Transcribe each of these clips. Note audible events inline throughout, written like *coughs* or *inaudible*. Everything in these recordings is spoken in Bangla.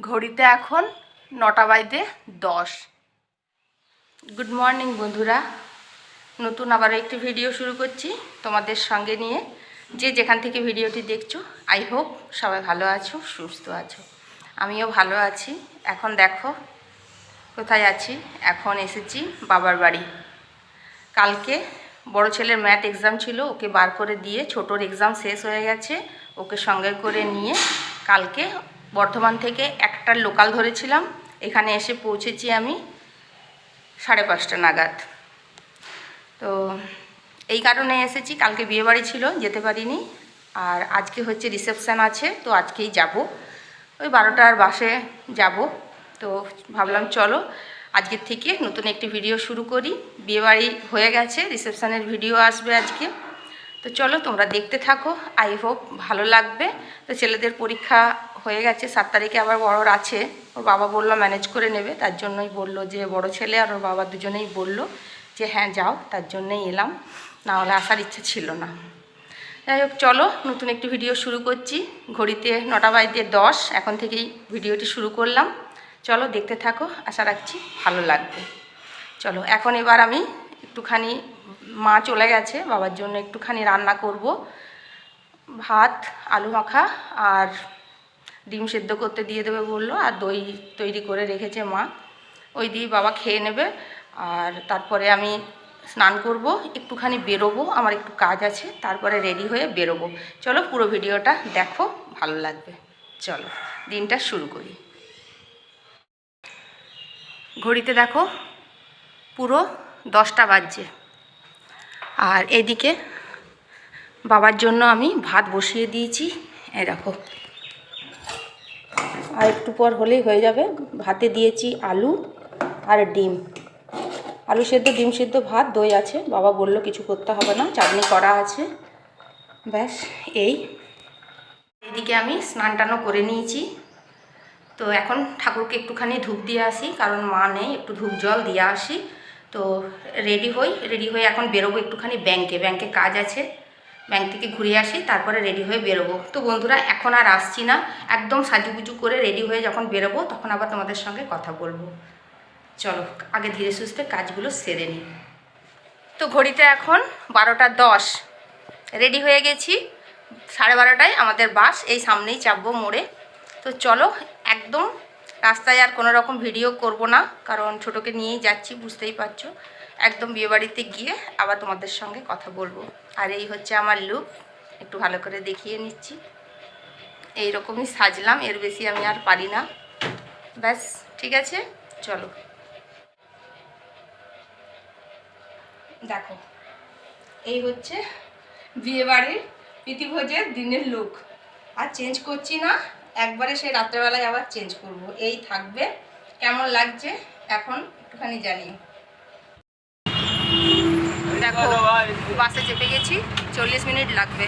ঘড়িতে এখন নটা বাইতে দশ। গুড মর্নিং বন্ধুরা। নতুন আবার একটি ভিডিও শুরু করছি তোমাদের সঙ্গে নিয়ে। যে যেখান থেকে ভিডিওটি দেখছ আই হোপ সবাই ভালো আছো, সুস্থ আছো। আমিও ভালো আছি। এখন দেখো, কোথায় আছি? এখন এসেছি বাবার বাড়ি। কালকে বড় ছেলের ম্যাথ এক্সাম ছিল, ওকে বার করে দিয়ে ছোটোর এক্সাম শেষ হয়ে গেছে, ওকে সঙ্গে করে নিয়ে কালকে বর্ধমান থেকে একটা লোকাল ধরেছিলাম। এখানে এসে পৌঁছেছি আমি সাড়ে পাঁচটা নাগাদ। তো এই কারণে এসেছি, কালকে বিয়েবাড়ি ছিল, যেতে পারিনি। আর আজকে হচ্ছে রিসেপশান আছে, তো আজকেই যাব। ওই বারোটার বাসে যাব। তো ভাবলাম চলো, আজকের থেকে নতুন একটি ভিডিও শুরু করি। বিয়েবাড়ি হয়ে গেছে, রিসেপশানের ভিডিও আসবে আজকে। তো চলো তোমরা দেখতে থাকো। আই হোপ ভালো লাগবে। তো ছেলেদের পরীক্ষা হয়ে গেছে। সাত তারিখে আবার বড়র আছে। ওর বাবা বলল ম্যানেজ করে নেবে। তার জন্যই বলল যে বড় ছেলে আর ওর বাবা দুজনেই বলল যে হ্যাঁ যাও। তার জন্যই এলাম। না হলে আসার ইচ্ছা ছিল না। যাই হোক, চলো নতুন একটি ভিডিও শুরু করছি। ঘড়িতে নটা বাজতে দশ। এখন থেকেই ভিডিওটি শুরু করলাম। চলো দেখতে থাকো। আশা রাখছি ভালো লাগবে। চলো, এখন এবার আমি একটুখানি মা চলে গেছে, বাবার জন্য একটুখানি রান্না করব। ভাত, আলু মাখা আর ডিম সেদ্ধ করতে দিয়ে দেবে বলল, আর দই তৈরি করে রেখেছে মা। ওই দিয়ে বাবা খেয়ে নেবে, আর তারপরে আমি স্নান করব, একটুখানি বেরোবো, আমার একটু কাজ আছে, তারপরে রেডি হয়ে বেরোবো। চলো পুরো ভিডিওটা দেখো, ভালো লাগবে। চলো, দিনটা শুরু করি। ঘড়িতে দেখো, পুরো দশটা বাজছে। আর এদিকে বাবার জন্য আমি ভাত বসিয়ে দিয়েছি। এই দেখো। আর একটু পর হলেই হয়ে যাবে। ভাতে দিয়েছি আলু আর ডিম। আলু সেদ্ধ, ডিম সেদ্ধ, ভাত, দই আছে। বাবা বলল কিছু করতে হবে না, চাটনি করা আছে। ব্যাস, এই। এদিকে আমি স্নান টানও করে নিয়েছি। তো এখন ঠাকুরকে একটুখানি ধূপ দিয়ে আসি, কারণ মা নেই, একটু ধূপ জল দিয়ে আসি। তো রেডি হই রেডি হয়ে এখন বেরোবো একটুখানি ব্যাংকে ব্যাংকে কাজ আছে ব্যাংক থেকে ঘুরে আসি, তারপরে রেডি হয়ে বেরোবো। তো বন্ধুরা, এখন আর আসছি না। একদম সাজুগুজু করে রেডি হয়ে যখন বেরোবো, তখন আবার তোমাদের সঙ্গে কথা বলব। চলো, আগে ধীরে সুস্থে কাজগুলো সেরে নিই। তো ঘড়িতে এখন বারোটা দশ। রেডি হয়ে গেছি। সাড়ে বারোটায় আমাদের বাস, এই সামনেই চাপবো মোড়ে। তো চলো, একদম রাস্তায় আর কোনো রকম ভিডিও করব না, কারণ ছোটোকে নিয়েই যাচ্ছি, বুঝতেই পারছ। একদম বিয়েবাড়িতে গিয়ে আবার তোমাদের সঙ্গে কথা বলব। আর এই হচ্ছে আমার লুক একটু ভালো করে দেখিয়ে নিচ্ছি। এই রকমই সাজলাম, এর বেশি আমি আর পারি না। ব্যাস, ঠিক আছে? চলো। দেখো, এই হচ্ছে বিয়েবাড়ির প্রীতিভোজের দিনের লুক আর চেঞ্জ করছি না। একবারে সেই রাত্রেবেলায় আবার চেঞ্জ করব। এই থাকবে। কেমন লাগছে? এখন একটুখানি জানি। দেখো বাসে চেপে গেছি। চল্লিশ মিনিট লাগবে।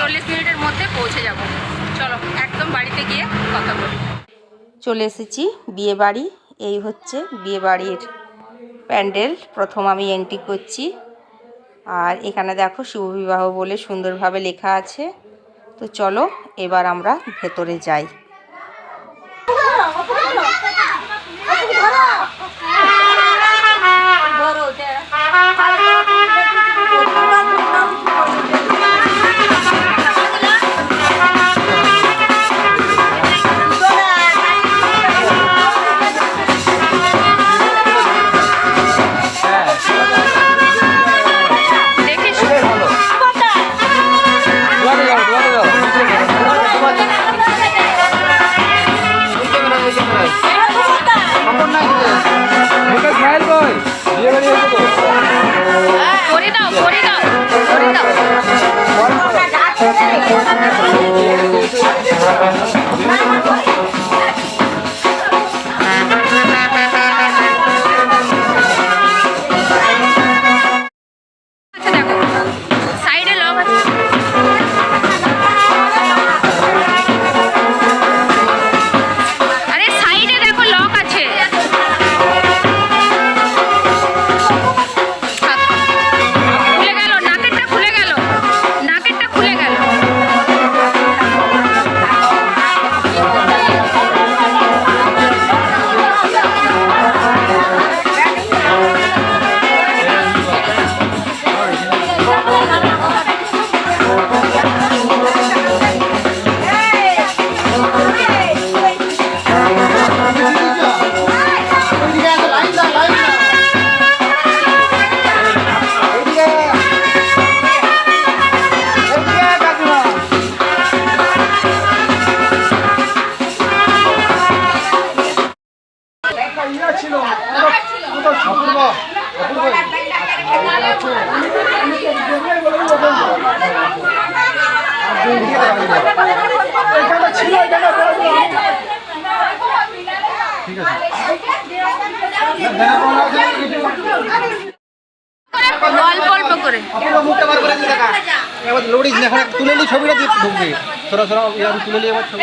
চল্লিশ মিনিটের মধ্যে পৌঁছে যাব। চলো একদম বাড়িতে গিয়ে কথা বলি। চলে এসেছি বিয়ে বাড়ি এই হচ্ছে বিয়ে বাড়ির প্যান্ডেল। প্রথম আমি এন্ট্রি করছি। আর এখানে দেখো শুভবিবাহ বলে সুন্দরভাবে লেখা আছে। তো চলো এবার আমরা ভেতরে যাই। ঠিক আছে অল্প অল্প করে মুখটা বার করে দেখা। এবার লোডিস না এখন তুলে নিই ছবিটা দিয়ে ঢুকবে সরা সরা আমি তুলে নিই এবার ছবি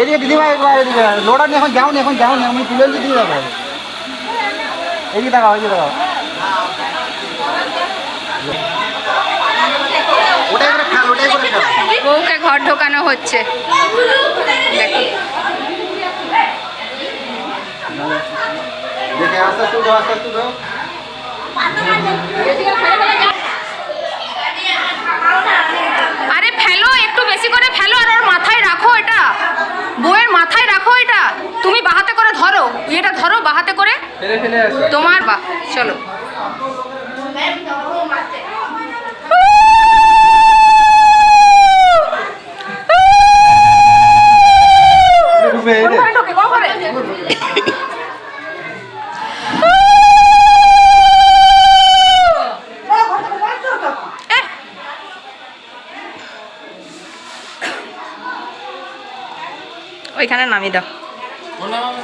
এদিকে দিদিভাই একবার এদিকে নিয়ে এখন যাও না এখন না আমি তুলে নিয়ে দিয়ে যাব এদিকে দেখাও এদিকে দেখাও ওটাই করে খেল ওটাই করে খেল বউকে ঘর ঢোকানো হচ্ছে। আরে ফেলো একটু বেশি করে ফেলো আর ওর মাথায় রাখো এটা। বউয়ের মাথায় রাখো এটা। তুমি বাহাতে করে ধরো। এটা ধরো বাহাতে করে। তোমার বা চলো। *coughs* ওইখানে নামিয়ে দাও।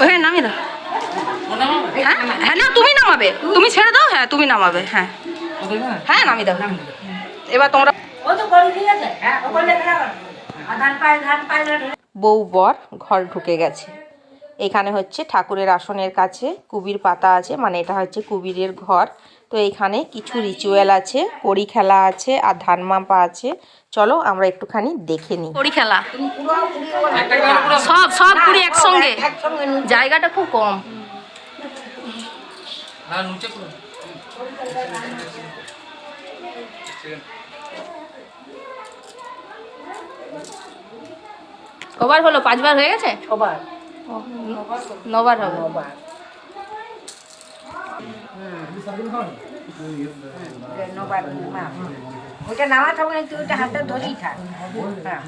ওইখানে নামিয়ে দাও। হ্যাঁ হ্যাঁ না তুমি নামাবে। তুমি ছেড়ে দাও হ্যাঁ তুমি নামাবে হ্যাঁ। হ্যাঁ নামিয়ে দাও। এবার তোমরা ও তো গরু ঠিক আছে? হ্যাঁ ওখানে ধান পায় ধান পায় বউ বর ঘর ঢুকে গেছে। এখানে হচ্ছে ঠাকুরের আসনের কাছে কুবির পাতা আছে মানে এটা হচ্ছে কুবিরের ঘর। তো এখানে কিছু রিচুয়াল আছে কড়ি খেলা আছে আর ধান মাপা আছে। চলো আমরা একটুখানি দেখে নিই। কড়ি খেলা। সব সব কুড়ি একসঙ্গে। জায়গাটা খুব কম। কবার হলো? পাঁচবার হয়ে গেছে? সবার ও, নবার হবে। নবার। নামা থাকবে না তুই ওইটা হাতে ধরেই থাক। হ্যাঁ।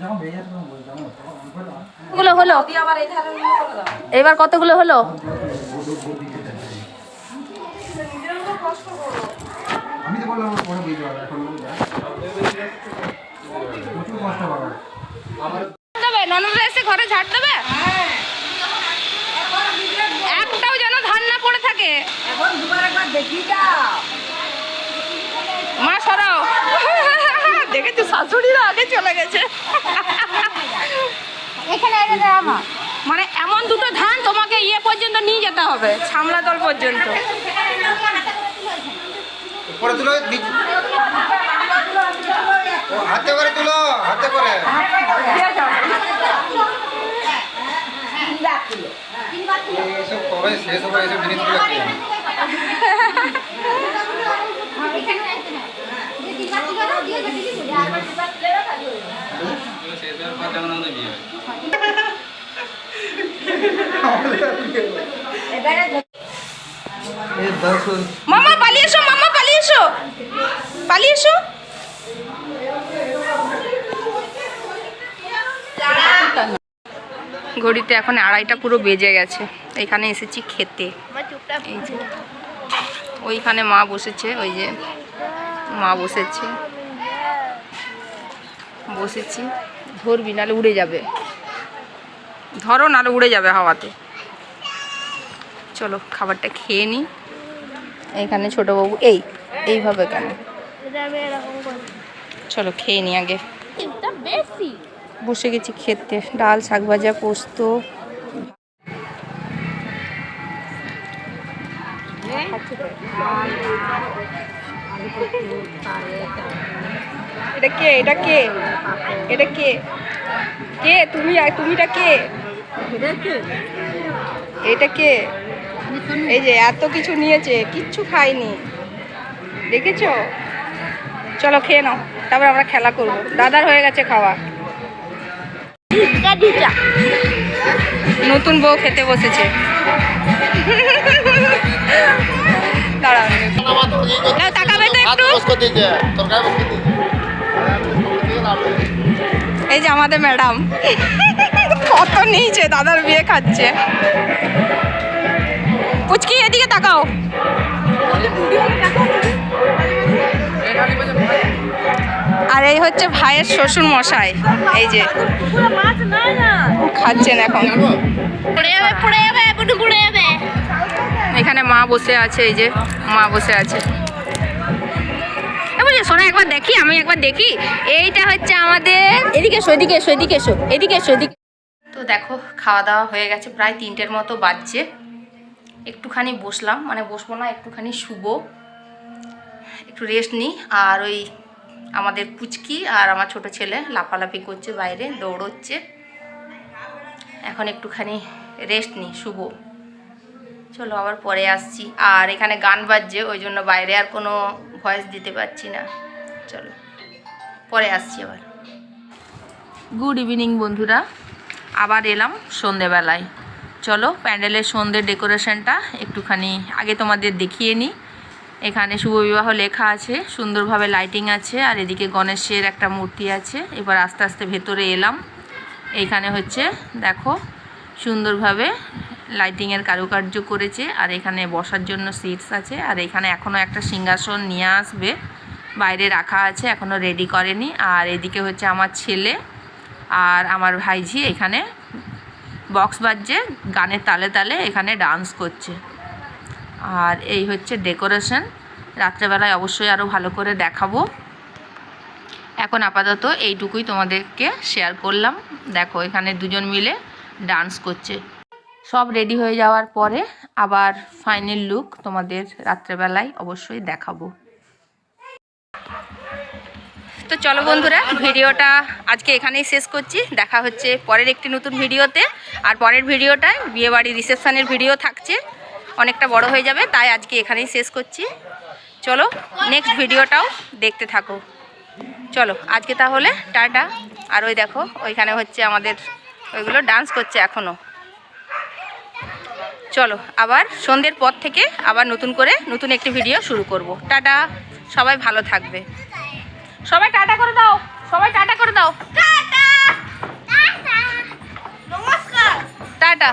গুলো হলো? এবার কতগুলো হলো? আমি তো বললাম পরে বুঝতে পারব এখন প্রচুর কষ্ট পাবো দেবে ননদরা এসে ঘরে ঝাড় দেবে? একটাও যেন ধান না পড়ে থাকে। এখন দুবার একবার দেখি যাও মা সরাও। দেখেছ শাশুড়িরা আগে চলে গেছে। এখানে মানে এমন দুটো ধান তোমাকে ইয়ে পর্যন্ত নিয়ে যেতে হবে ছামলাতল পর্যন্ত। উপরে তুলো নিচ- হাতে করে তুলো, হাতে করে। এসব কবে শেষ হবে এসব জিনিসগুলো কি? এ দশ মামা, পালিয়ে এসো, মামা, পালিয়ে এসো। পালিয়ে এসো। ঘড়িতে এখন আড়াইটা পুরো বেজে গেছে। এখানে এসেছি খেতে। এই যে ওইখানে মা বসেছে ওই যে মা বসেছে। বসেছি ধরবি নাহলে উড়ে যাবে। ধরো নাহলে উড়ে যাবে হাওয়াতে। চলো খাবারটা খেয়ে নিই এখানে ছোটবাবু এই এইভাবে কেন? চলো খেয়ে নি আগে। বসে গেছি খেতে। ডাল, শাক ভাজা, পোস্ত। এটা কে? এটা কে? এটা কে? কে? তুমি তুমিটা কে? এটা কে? এই যে এত কিছু নিয়েছে, কিচ্ছু খাইনি। দেখেছ? চলো খেয়ে নাও, তারপর আমরা খেলা করব। দাদার হয়ে গেছে খাওয়া। নতুন বউ খেতে বসেছে। এই যে আমাদের ম্যাডাম। কত নিয়েছে দাদার বিয়ে খাচ্ছে। পুচকি এদিকে তাকাও। এই হচ্ছে ভাইয়ের শ্বশুর মশাই। এই যে খাচ্ছেন এখন। এখানে মা বসে আছে এই যে মা বসে আছে। এ বলছি, শোনো একবার দেখি আমি একবার দেখি। এইটা হচ্ছে আমাদের এদিকে এসো এদিকে এসো এদিকে এসো এদিকে এসো এদিকে তো দেখো খাওয়া দাওয়া হয়ে গেছে প্রায় তিনটের মতো বাজছে। একটুখানি বসলাম মানে বসবো না একটুখানি শুবো। একটু রেস্ট নিই আর ওই আমাদের পুচকি আর আমার ছোট ছেলে লাফালাফি করছে বাইরে, দৌড়চ্ছে। এখন একটুখানি রেস্ট নিই শুভ চলো আবার পরে আসছি। আর এখানে গান বাজছে, ওই জন্য বাইরে আর কোনো ভয়েস দিতে পারছি না। চলো, পরে আসছি আবার। গুড ইভিনিং বন্ধুরা। আবার এলাম সন্ধেবেলায়। চলো, প্যান্ডেলের সন্ধ্যের ডেকোরেশনটা একটুখানি আগে তোমাদের দেখিয়ে নিই। এখানে শুভ বিবাহ লেখা আছে, সুন্দরভাবে লাইটিং আছে, আর এদিকে গণেশের একটা মূর্তি আছে। এবার আস্তে আস্তে ভেতরে এলাম। এইখানে হচ্ছে, দেখো, সুন্দরভাবে লাইটিংয়ের কারুকার্য করেছে, আর এখানে বসার জন্য সিটস আছে, আর এখানে এখনও একটা সিংহাসন নিয়ে আসবে। বাইরে রাখা আছে এখনও রেডি করেনি। আর এদিকে হচ্ছে আমার ছেলে আর আমার ভাইঝি এখানে বক্স বাজছে, গানের তালে তালে এখানে ডান্স করছে। আর এই হচ্ছে ডেকোরেশন। রাত্রেবেলায় অবশ্যই আরও ভালো করে দেখাবো। এখন আপাতত এইটুকুই তোমাদেরকে শেয়ার করলাম। দেখো, এখানে দুজন মিলে ডান্স করছে। সব রেডি হয়ে যাওয়ার পরে আবার ফাইনাল লুক তোমাদের রাত্রেবেলায় অবশ্যই দেখাবো। তো চলো বন্ধুরা, ভিডিওটা আজকে এখানেই শেষ করছি। দেখা হচ্ছে পরের একটি নতুন ভিডিওতে। আর পরের ভিডিওটায় বিয়েবাড়ি রিসেপশানের ভিডিও থাকছে। অনেকটা বড় হয়ে যাবে তাই আজকে এখানেই শেষ করছি। চলো নেক্সট ভিডিওটাও দেখতে থাকো। চলো আজকে তাহলে টাটা। আর ওই দেখো ওইখানে হচ্ছে আমাদের ওইগুলো ডান্স করছে এখনও চলো আবার সন্ধ্যের পর থেকে আবার নতুন করে নতুন একটি ভিডিও শুরু করব। টাটা সবাই ভালো থাকবে। সবাই টাটা করে দাও সবাই টাটা করে দাও। টাটা।